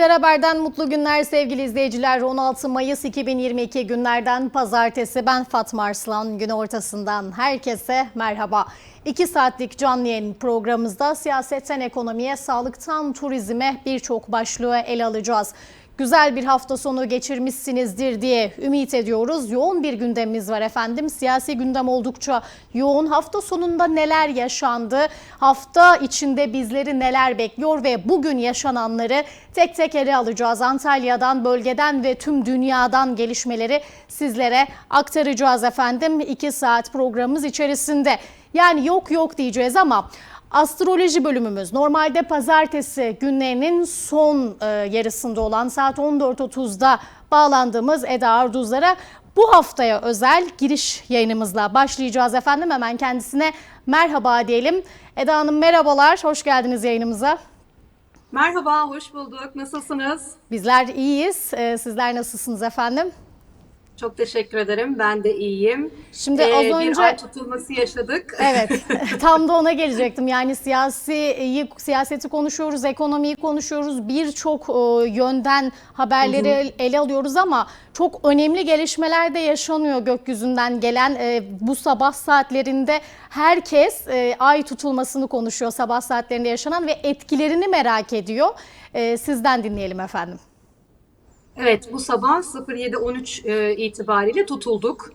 Lider Haber'den mutlu günler sevgili izleyiciler. 16 Mayıs 2022 günlerden pazartesi. Ben Fatma Arslan. Gün ortasından herkese merhaba. 2 saatlik canlı yayın programımızda siyasetten ekonomiye, sağlıktan turizme birçok başlığı ele alacağız. Güzel bir hafta sonu geçirmişsinizdir diye ümit ediyoruz. Yoğun bir gündemimiz var efendim. Siyasi gündem oldukça yoğun. Hafta sonunda neler yaşandı? Hafta içinde bizleri neler bekliyor ve bugün yaşananları tek tek ele alacağız. Antalya'dan, bölgeden ve tüm dünyadan gelişmeleri sizlere aktaracağız efendim. 2 saat programımız içerisinde. Yani yok yok diyeceğiz ama Astroloji bölümümüz normalde pazartesi günlerinin son e, yarısında olan saat 14.30'da bağlandığımız Eda Arduzlar'a bu haftaya özel giriş yayınımızla başlayacağız efendim. Hemen kendisine merhaba diyelim. Eda Hanım merhabalar, hoş geldiniz yayınımıza. Merhaba, hoş bulduk. Nasılsınız? Bizler iyiyiz. E, sizler nasılsınız efendim? Çok teşekkür ederim. Ben de iyiyim. Şimdi Ee, az Bir önce ay tutulması yaşadık. Evet, tam da ona gelecektim. Yani siyasi siyaseti konuşuyoruz, ekonomiyi konuşuyoruz. Birçok yönden haberleri ele alıyoruz ama çok önemli gelişmeler de yaşanıyor gökyüzünden gelen. E, Bu sabah saatlerinde herkes e, ay tutulmasını konuşuyor sabah saatlerinde yaşanan ve etkilerini merak ediyor. E, Sizden dinleyelim efendim. Evet, bu sabah 07.13 e, itibariyle tutulduk.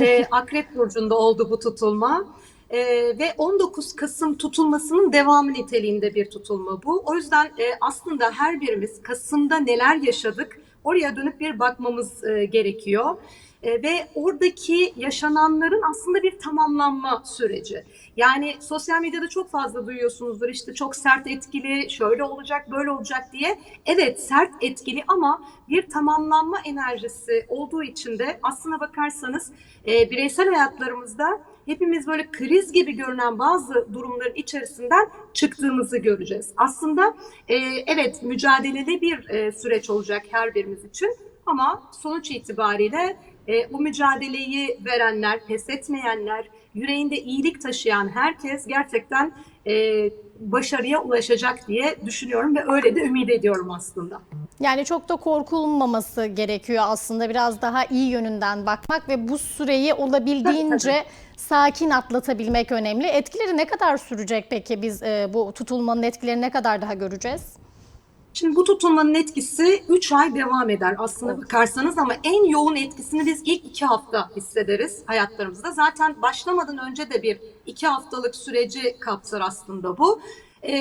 E, Akrep Burcu'nda oldu bu tutulma. E, ve 19 Kasım tutulmasının devamı niteliğinde bir tutulma bu. O yüzden e, aslında her birimiz Kasım'da neler yaşadık oraya dönüp bir bakmamız e, gerekiyor. E, ve oradaki yaşananların aslında bir tamamlanma süreci. Yani sosyal medyada çok fazla duyuyorsunuzdur işte çok sert etkili, şöyle olacak, böyle olacak diye. Evet sert etkili ama bir tamamlanma enerjisi olduğu için de aslına bakarsanız e, bireysel hayatlarımızda hepimiz böyle kriz gibi görünen bazı durumların içerisinden çıktığımızı göreceğiz. Aslında e, evet mücadeleli bir e, süreç olacak her birimiz için ama sonuç itibariyle e, bu mücadeleyi verenler, pes etmeyenler, yüreğinde iyilik taşıyan herkes gerçekten e, başarıya ulaşacak diye düşünüyorum ve öyle de ümit ediyorum aslında. Yani çok da korkulmaması gerekiyor aslında biraz daha iyi yönünden bakmak ve bu süreyi olabildiğince sakin atlatabilmek önemli. Etkileri ne kadar sürecek peki biz e, bu tutulmanın etkilerini ne kadar daha göreceğiz? Şimdi bu tutulmanın etkisi 3 ay devam eder aslına bakarsanız ama en yoğun etkisini biz ilk 2 hafta hissederiz hayatlarımızda. Zaten başlamadan önce de bir 2 haftalık süreci kapsar aslında bu. Ee,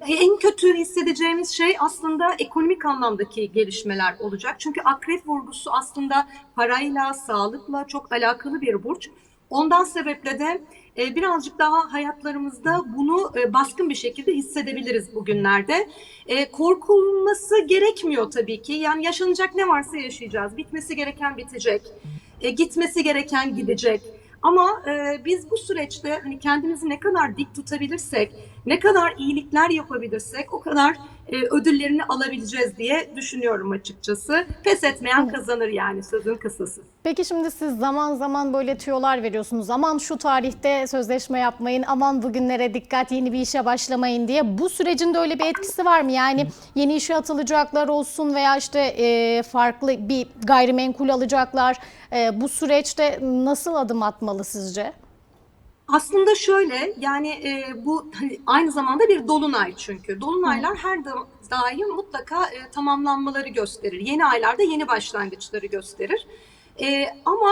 en kötü hissedeceğimiz şey aslında ekonomik anlamdaki gelişmeler olacak. Çünkü akrep vurgusu aslında parayla, sağlıkla çok alakalı bir burç. Ondan sebeple de e, birazcık daha hayatlarımızda bunu e, baskın bir şekilde hissedebiliriz bugünlerde. E, korkulması gerekmiyor tabii ki. Yani yaşanacak ne varsa yaşayacağız. Bitmesi gereken bitecek. E, gitmesi gereken gidecek. Ama e, biz bu süreçte hani kendimizi ne kadar dik tutabilirsek, ne kadar iyilikler yapabilirsek o kadar e, ödüllerini alabileceğiz diye düşünüyorum açıkçası. Pes etmeyen kazanır yani sözün kısası. Peki şimdi siz zaman zaman böyle tüyolar veriyorsunuz. Aman şu tarihte sözleşme yapmayın, aman bugünlere dikkat, yeni bir işe başlamayın diye. Bu sürecin de öyle bir etkisi var mı? Yani yeni işe atılacaklar olsun veya işte e, farklı bir gayrimenkul alacaklar. E, bu süreçte nasıl adım atmalı sizce? Aslında şöyle yani e, bu hani aynı zamanda bir dolunay çünkü. Dolunaylar her da, daim mutlaka e, tamamlanmaları gösterir. Yeni aylarda yeni başlangıçları gösterir. E, ama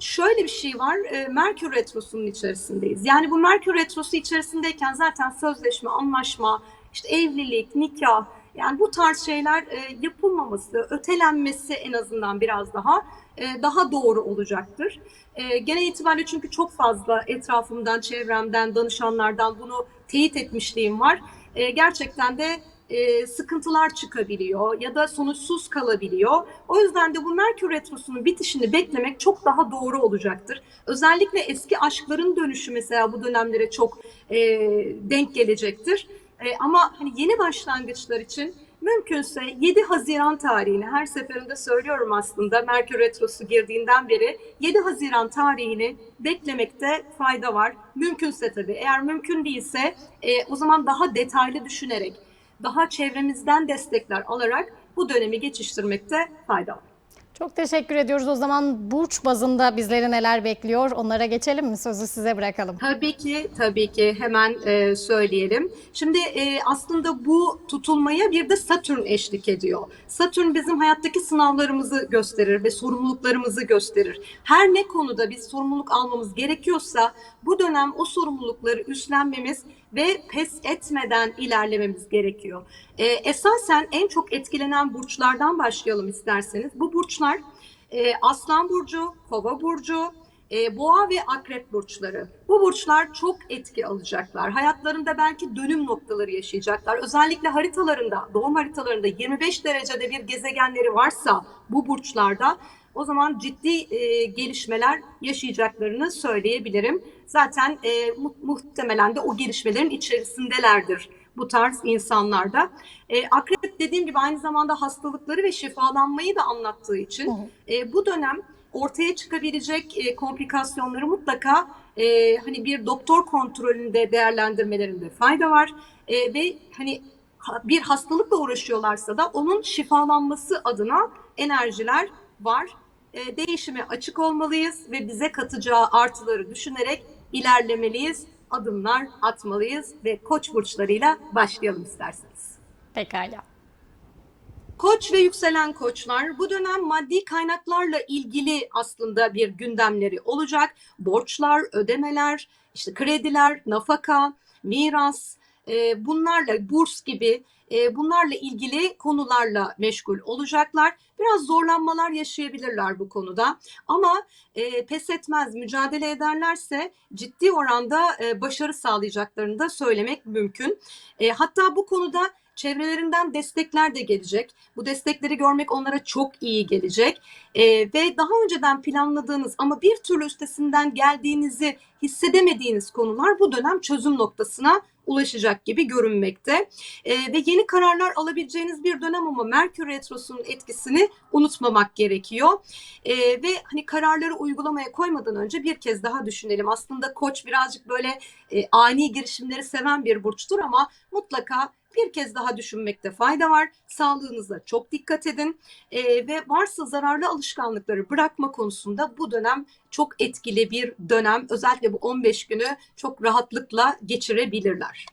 şöyle bir şey var. E, Merkür Retrosu'nun içerisindeyiz. Yani bu Merkür Retrosu içerisindeyken zaten sözleşme, anlaşma, işte evlilik, nikah yani bu tarz şeyler e, yapılmaması, ötelenmesi en azından biraz daha e, daha doğru olacaktır. E, genel itibariyle çünkü çok fazla etrafımdan, çevremden, danışanlardan bunu teyit etmişliğim var. E, gerçekten de e, sıkıntılar çıkabiliyor ya da sonuçsuz kalabiliyor. O yüzden de bu Merkür Retrosu'nun bitişini beklemek çok daha doğru olacaktır. Özellikle eski aşkların dönüşü mesela bu dönemlere çok e, denk gelecektir. E, ama hani yeni başlangıçlar için mümkünse 7 Haziran tarihini her seferinde söylüyorum aslında Merkür Retrosu girdiğinden beri 7 Haziran tarihini beklemekte fayda var. Mümkünse tabii eğer mümkün değilse e, o zaman daha detaylı düşünerek daha çevremizden destekler alarak bu dönemi geçiştirmekte fayda var. Çok teşekkür ediyoruz. O zaman burç bazında bizleri neler bekliyor? Onlara geçelim mi? Sözü size bırakalım. Tabii ki, tabii ki hemen e, söyleyelim. Şimdi e, aslında bu tutulmaya bir de Satürn eşlik ediyor. Satürn bizim hayattaki sınavlarımızı gösterir ve sorumluluklarımızı gösterir. Her ne konuda biz sorumluluk almamız gerekiyorsa bu dönem o sorumlulukları üstlenmemiz ve pes etmeden ilerlememiz gerekiyor. E, esasen en çok etkilenen burçlardan başlayalım isterseniz. Bu burçlar e, Aslan Burcu, Kova Burcu, e, boğa ve akrep burçları. Bu burçlar çok etki alacaklar. Hayatlarında belki dönüm noktaları yaşayacaklar. Özellikle haritalarında, doğum haritalarında 25 derecede bir gezegenleri varsa bu burçlarda o zaman ciddi e, gelişmeler yaşayacaklarını söyleyebilirim. Zaten e, mu- muhtemelen de o gelişmelerin içerisindelerdir bu tarz insanlarda. E, akrep dediğim gibi aynı zamanda hastalıkları ve şifalanmayı da anlattığı için e, bu dönem ortaya çıkabilecek e, komplikasyonları mutlaka e, hani bir doktor kontrolünde değerlendirmelerinde fayda var E, ve hani ha- bir hastalıkla uğraşıyorlarsa da onun şifalanması adına enerjiler var. E, değişime açık olmalıyız ve bize katacağı artıları düşünerek ilerlemeliyiz, adımlar atmalıyız ve koç burçlarıyla başlayalım isterseniz. Pekala. Koç ve yükselen koçlar bu dönem maddi kaynaklarla ilgili aslında bir gündemleri olacak. Borçlar, ödemeler, işte krediler, nafaka, miras, e, bunlarla burs gibi e, bunlarla ilgili konularla meşgul olacaklar. Biraz zorlanmalar yaşayabilirler bu konuda ama e, pes etmez, mücadele ederlerse ciddi oranda e, başarı sağlayacaklarını da söylemek mümkün. E, hatta bu konuda çevrelerinden destekler de gelecek. Bu destekleri görmek onlara çok iyi gelecek. Ee, ve daha önceden planladığınız ama bir türlü üstesinden geldiğinizi hissedemediğiniz konular bu dönem çözüm noktasına ulaşacak gibi görünmekte. Ee, ve yeni kararlar alabileceğiniz bir dönem ama Merkür Retrosu'nun etkisini unutmamak gerekiyor. Ee, ve hani kararları uygulamaya koymadan önce bir kez daha düşünelim. Aslında Koç birazcık böyle e, ani girişimleri seven bir burçtur ama mutlaka bir kez daha düşünmekte fayda var. Sağlığınıza çok dikkat edin Ee, ve varsa zararlı alışkanlıkları bırakma konusunda bu dönem çok etkili bir dönem. Özellikle bu 15 günü çok rahatlıkla geçirebilirler.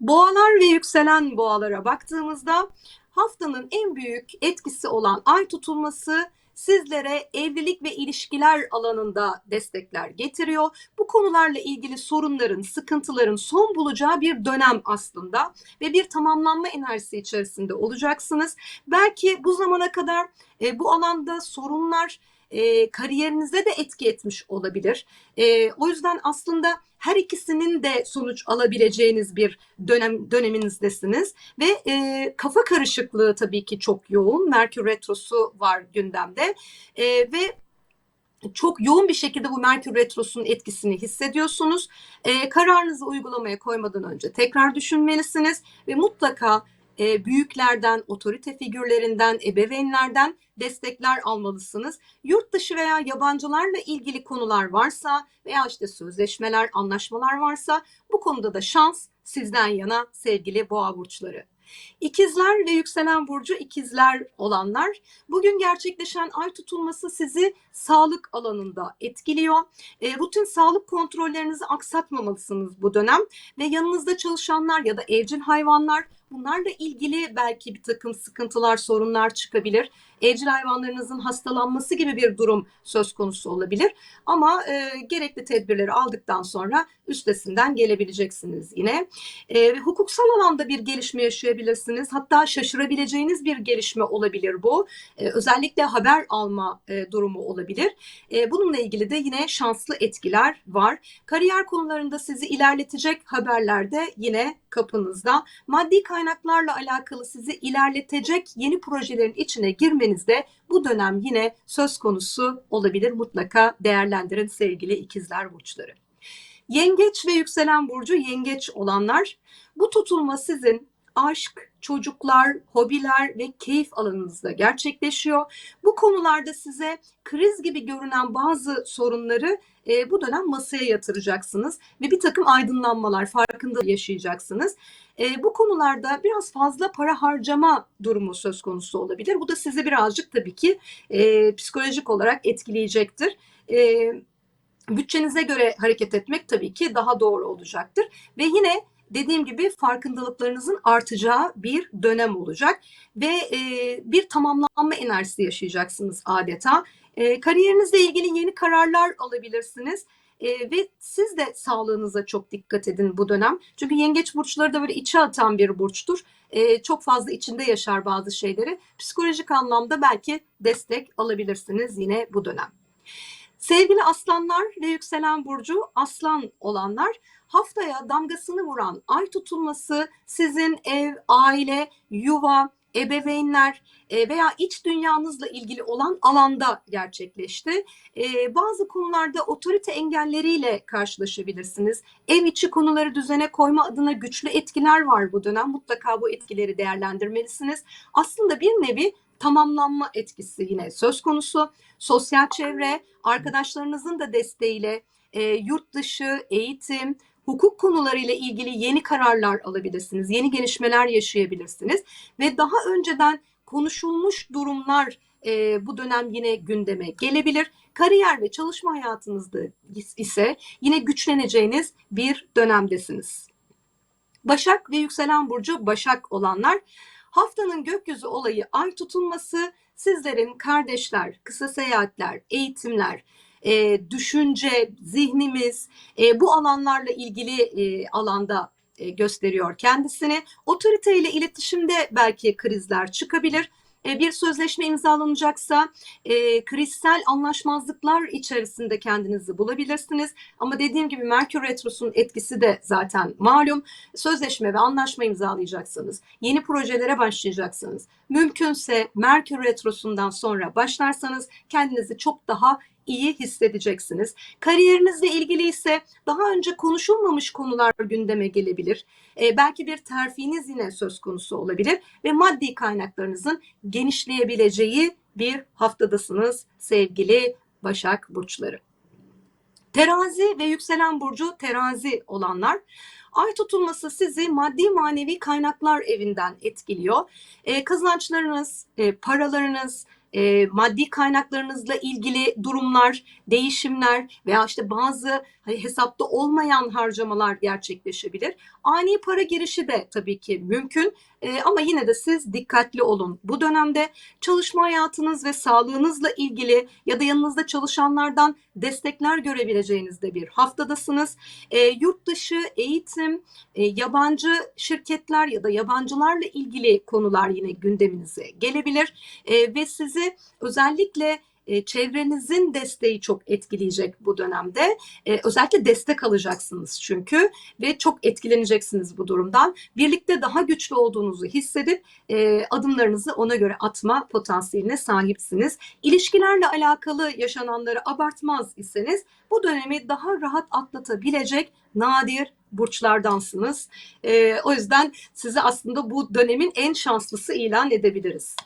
Boğalar ve yükselen boğalara baktığımızda haftanın en büyük etkisi olan ay tutulması sizlere evlilik ve ilişkiler alanında destekler getiriyor. Bu konularla ilgili sorunların, sıkıntıların son bulacağı bir dönem aslında ve bir tamamlanma enerjisi içerisinde olacaksınız. Belki bu zamana kadar e, bu alanda sorunlar e, kariyerinize de etki etmiş olabilir. E, o yüzden aslında her ikisinin de sonuç alabileceğiniz bir dönem döneminizdesiniz ve e, kafa karışıklığı tabii ki çok yoğun. Merkür retrosu var gündemde E, ve çok yoğun bir şekilde bu Merkür Retrosu'nun etkisini hissediyorsunuz. E, kararınızı uygulamaya koymadan önce tekrar düşünmelisiniz ve mutlaka e, büyüklerden, otorite figürlerinden, ebeveynlerden destekler almalısınız. Yurt dışı veya yabancılarla ilgili konular varsa veya işte sözleşmeler, anlaşmalar varsa bu konuda da şans sizden yana sevgili boğa burçları. İkizler ve yükselen burcu ikizler olanlar bugün gerçekleşen ay tutulması sizi sağlık alanında etkiliyor. E, rutin sağlık kontrollerinizi aksatmamalısınız bu dönem ve yanınızda çalışanlar ya da evcil hayvanlar bunlarla ilgili belki bir takım sıkıntılar, sorunlar çıkabilir. Evcil hayvanlarınızın hastalanması gibi bir durum söz konusu olabilir. Ama e, gerekli tedbirleri aldıktan sonra üstesinden gelebileceksiniz yine. E, hukuksal alanda bir gelişme yaşayabilirsiniz. Hatta şaşırabileceğiniz bir gelişme olabilir bu. E, özellikle haber alma e, durumu olabilir. E, bununla ilgili de yine şanslı etkiler var. Kariyer konularında sizi ilerletecek haberler de yine kapınızda. Maddi kaynaklarla alakalı sizi ilerletecek yeni projelerin içine girmenizde bu dönem yine söz konusu olabilir. Mutlaka değerlendirin sevgili ikizler burçları. Yengeç ve yükselen burcu yengeç olanlar bu tutulma sizin aşk, çocuklar, hobiler ve keyif alanınızda gerçekleşiyor. Bu konularda size kriz gibi görünen bazı sorunları e, bu dönem masaya yatıracaksınız ve bir takım aydınlanmalar, farkında yaşayacaksınız. E, bu konularda biraz fazla para harcama durumu söz konusu olabilir. Bu da sizi birazcık tabii ki e, psikolojik olarak etkileyecektir. E, bütçenize göre hareket etmek tabii ki daha doğru olacaktır. Ve yine dediğim gibi farkındalıklarınızın artacağı bir dönem olacak ve e, bir tamamlanma enerjisi yaşayacaksınız adeta. E, kariyerinizle ilgili yeni kararlar alabilirsiniz. E, ve siz de sağlığınıza çok dikkat edin bu dönem. Çünkü yengeç burçları da böyle içe atan bir burçtur. E, çok fazla içinde yaşar bazı şeyleri. Psikolojik anlamda belki destek alabilirsiniz yine bu dönem. Sevgili aslanlar ve yükselen burcu aslan olanlar haftaya damgasını vuran ay tutulması sizin ev, aile, yuva, ebeveynler e, veya iç dünyanızla ilgili olan alanda gerçekleşti. E, bazı konularda otorite engelleriyle karşılaşabilirsiniz. Ev içi konuları düzene koyma adına güçlü etkiler var bu dönem. Mutlaka bu etkileri değerlendirmelisiniz. Aslında bir nevi tamamlanma etkisi yine söz konusu. Sosyal çevre, arkadaşlarınızın da desteğiyle e, yurt dışı, eğitim, hukuk konularıyla ilgili yeni kararlar alabilirsiniz, yeni gelişmeler yaşayabilirsiniz ve daha önceden konuşulmuş durumlar e, bu dönem yine gündeme gelebilir. Kariyer ve çalışma hayatınızda ise yine güçleneceğiniz bir dönemdesiniz. Başak ve yükselen burcu Başak olanlar haftanın gökyüzü olayı ay tutulması sizlerin kardeşler, kısa seyahatler, eğitimler, e, düşünce, zihnimiz e, bu alanlarla ilgili e, alanda e, gösteriyor kendisini. Otorite ile iletişimde belki krizler çıkabilir. E, bir sözleşme imzalanacaksa e, krizsel anlaşmazlıklar içerisinde kendinizi bulabilirsiniz. Ama dediğim gibi Merkür Retrosu'nun etkisi de zaten malum. Sözleşme ve anlaşma imzalayacaksanız, yeni projelere başlayacaksanız, mümkünse Merkür Retrosu'ndan sonra başlarsanız kendinizi çok daha iyi hissedeceksiniz. Kariyerinizle ilgili ise daha önce konuşulmamış konular gündeme gelebilir. E, belki bir terfiniz yine söz konusu olabilir ve maddi kaynaklarınızın genişleyebileceği bir haftadasınız sevgili Başak burçları. Terazi ve yükselen burcu terazi olanlar Ay tutulması sizi maddi manevi kaynaklar evinden etkiliyor. E, kazançlarınız, e, paralarınız, e, maddi kaynaklarınızla ilgili durumlar, değişimler veya işte bazı hani hesapta olmayan harcamalar gerçekleşebilir. Ani para girişi de tabii ki mümkün e, ama yine de siz dikkatli olun. Bu dönemde çalışma hayatınız ve sağlığınızla ilgili ya da yanınızda çalışanlardan destekler görebileceğiniz de bir haftadasınız. E, yurt dışı eğitim, e, yabancı şirketler ya da yabancılarla ilgili konular yine gündeminize gelebilir e, ve sizi özellikle e, çevrenizin desteği çok etkileyecek bu dönemde. E, özellikle destek alacaksınız çünkü ve çok etkileneceksiniz bu durumdan. Birlikte daha güçlü olduğunuzu hissedip e, adımlarınızı ona göre atma potansiyeline sahipsiniz. İlişkilerle alakalı yaşananları abartmaz iseniz bu dönemi daha rahat atlatabilecek nadir burçlardansınız. O yüzden sizi aslında bu dönemin en şanslısı ilan edebiliriz.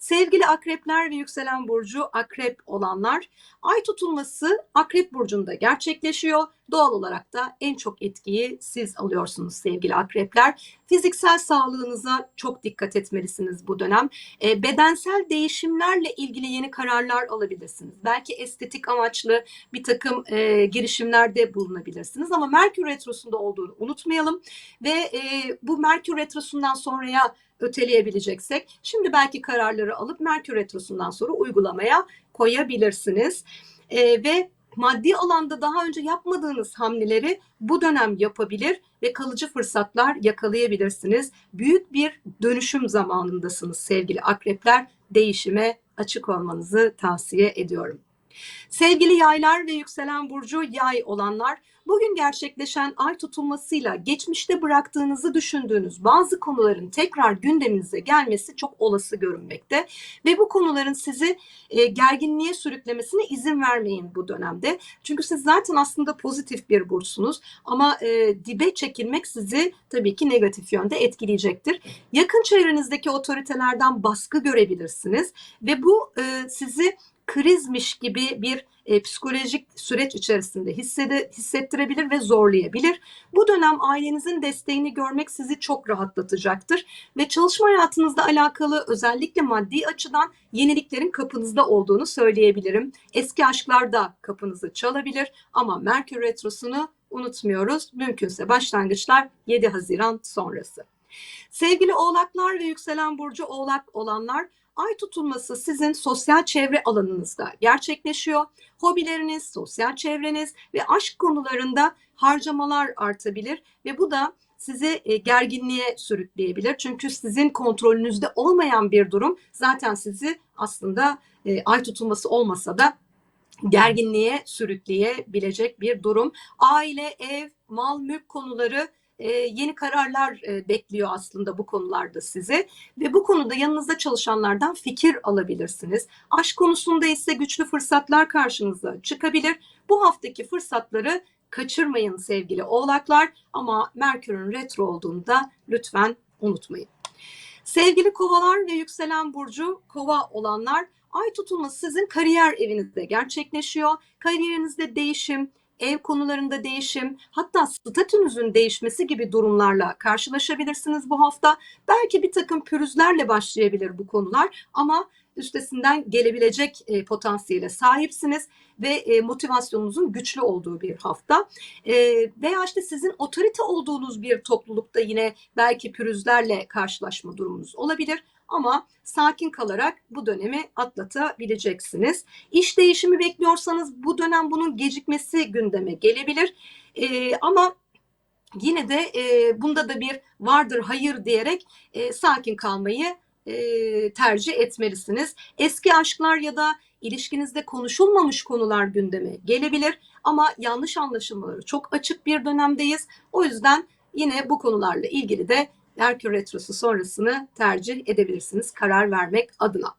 Sevgili akrepler ve yükselen burcu akrep olanlar, ay tutulması akrep burcunda gerçekleşiyor. Doğal olarak da en çok etkiyi siz alıyorsunuz sevgili akrepler. Fiziksel sağlığınıza çok dikkat etmelisiniz bu dönem. E, bedensel değişimlerle ilgili yeni kararlar alabilirsiniz. Belki estetik amaçlı bir takım e, girişimlerde bulunabilirsiniz. Ama Merkür Retrosu'nda olduğunu unutmayalım. Ve e, bu Merkür Retrosu'ndan sonraya öteleyebileceksek şimdi belki kararları alıp Merkür Retrosu'ndan sonra uygulamaya koyabilirsiniz. E, ve maddi alanda daha önce yapmadığınız hamleleri bu dönem yapabilir ve kalıcı fırsatlar yakalayabilirsiniz. Büyük bir dönüşüm zamanındasınız sevgili akrepler. Değişime açık olmanızı tavsiye ediyorum. Sevgili yaylar ve yükselen burcu yay olanlar, bugün gerçekleşen ay tutulmasıyla geçmişte bıraktığınızı düşündüğünüz bazı konuların tekrar gündeminize gelmesi çok olası görünmekte ve bu konuların sizi e, gerginliğe sürüklemesine izin vermeyin bu dönemde. Çünkü siz zaten aslında pozitif bir burçsunuz ama e, dibe çekilmek sizi tabii ki negatif yönde etkileyecektir. Yakın çevrenizdeki otoritelerden baskı görebilirsiniz ve bu e, sizi krizmiş gibi bir e, psikolojik süreç içerisinde hissede, hissettirebilir ve zorlayabilir. Bu dönem ailenizin desteğini görmek sizi çok rahatlatacaktır ve çalışma hayatınızla alakalı özellikle maddi açıdan yeniliklerin kapınızda olduğunu söyleyebilirim. Eski aşklar da kapınızı çalabilir ama Merkür Retrosu'nu unutmuyoruz. Mümkünse başlangıçlar 7 Haziran sonrası. Sevgili oğlaklar ve yükselen burcu oğlak olanlar Ay tutulması sizin sosyal çevre alanınızda gerçekleşiyor. Hobileriniz, sosyal çevreniz ve aşk konularında harcamalar artabilir ve bu da sizi e, gerginliğe sürükleyebilir. Çünkü sizin kontrolünüzde olmayan bir durum zaten sizi aslında e, ay tutulması olmasa da gerginliğe sürükleyebilecek bir durum. Aile, ev, mal, mülk konuları e, yeni kararlar e, bekliyor aslında bu konularda sizi ve bu konuda yanınızda çalışanlardan fikir alabilirsiniz. Aşk konusunda ise güçlü fırsatlar karşınıza çıkabilir. Bu haftaki fırsatları kaçırmayın sevgili oğlaklar ama Merkür'ün retro olduğunda lütfen unutmayın. Sevgili kovalar ve yükselen burcu kova olanlar ay tutulması sizin kariyer evinizde gerçekleşiyor. Kariyerinizde değişim, ev konularında değişim, hatta statünüzün değişmesi gibi durumlarla karşılaşabilirsiniz bu hafta. Belki bir takım pürüzlerle başlayabilir bu konular ama üstesinden gelebilecek e, potansiyele sahipsiniz ve e, motivasyonunuzun güçlü olduğu bir hafta. E, veya işte sizin otorite olduğunuz bir toplulukta yine belki pürüzlerle karşılaşma durumunuz olabilir ama sakin kalarak bu dönemi atlatabileceksiniz. İş değişimi bekliyorsanız bu dönem bunun gecikmesi gündeme gelebilir. E, ama yine de e, bunda da bir vardır hayır diyerek e, sakin kalmayı e, tercih etmelisiniz. Eski aşklar ya da ilişkinizde konuşulmamış konular gündeme gelebilir ama yanlış anlaşılmaları çok açık bir dönemdeyiz. O yüzden yine bu konularla ilgili de Merkür Retrosu sonrasını tercih edebilirsiniz karar vermek adına.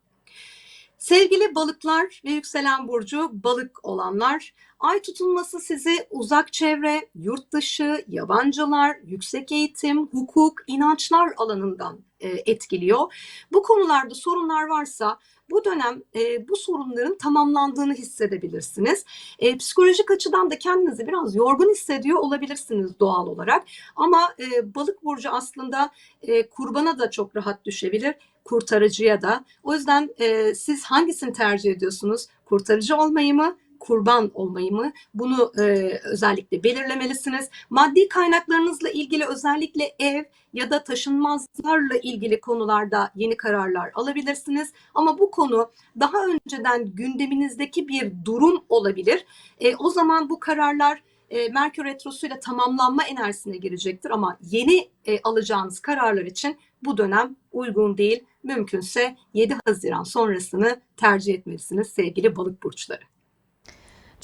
Sevgili balıklar ve yükselen burcu balık olanlar, ay tutulması sizi uzak çevre, yurt dışı, yabancılar, yüksek eğitim, hukuk, inançlar alanından etkiliyor. Bu konularda sorunlar varsa bu dönem e, bu sorunların tamamlandığını hissedebilirsiniz. E, psikolojik açıdan da kendinizi biraz yorgun hissediyor olabilirsiniz doğal olarak. Ama e, balık burcu aslında e, kurbana da çok rahat düşebilir kurtarıcıya da. O yüzden e, siz hangisini tercih ediyorsunuz? Kurtarıcı olmayı mı? Kurban olmayı mı? Bunu e, özellikle belirlemelisiniz. Maddi kaynaklarınızla ilgili özellikle ev ya da taşınmazlarla ilgili konularda yeni kararlar alabilirsiniz. Ama bu konu daha önceden gündeminizdeki bir durum olabilir. E, o zaman bu kararlar e, Merkür Retrosu'yla tamamlanma enerjisine girecektir ama yeni e, alacağınız kararlar için bu dönem uygun değil. Mümkünse 7 Haziran sonrasını tercih etmelisiniz sevgili balık burçları.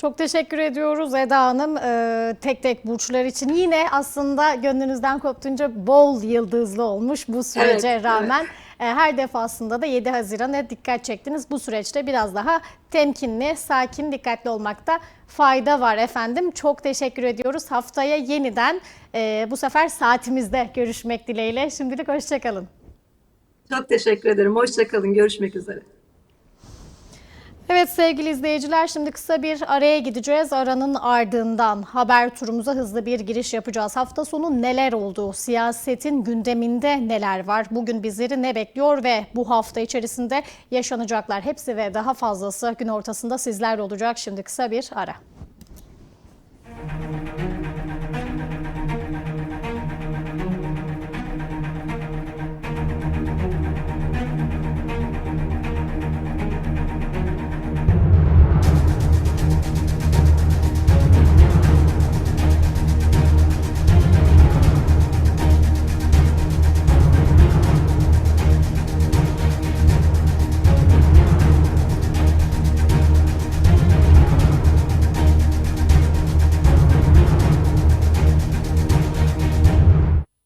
Çok teşekkür ediyoruz Eda Hanım. Ee, tek tek burçlar için yine aslında gönlünüzden koptuğunca bol yıldızlı olmuş bu sürece Evet, rağmen. Ee, Her defasında da 7 Haziran'a dikkat çektiniz. Bu süreçte biraz daha temkinli, sakin, dikkatli olmakta fayda var efendim. Çok teşekkür ediyoruz. Haftaya yeniden e, bu sefer saatimizde görüşmek dileğiyle. Şimdilik hoşçakalın. Çok teşekkür ederim. Hoşçakalın. Görüşmek üzere. Evet sevgili izleyiciler şimdi kısa bir araya gideceğiz. Aranın ardından haber turumuza hızlı bir giriş yapacağız. Hafta sonu neler oldu? Siyasetin gündeminde neler var? Bugün bizleri ne bekliyor ve bu hafta içerisinde yaşanacaklar hepsi ve daha fazlası gün ortasında sizlerle olacak. Şimdi kısa bir ara.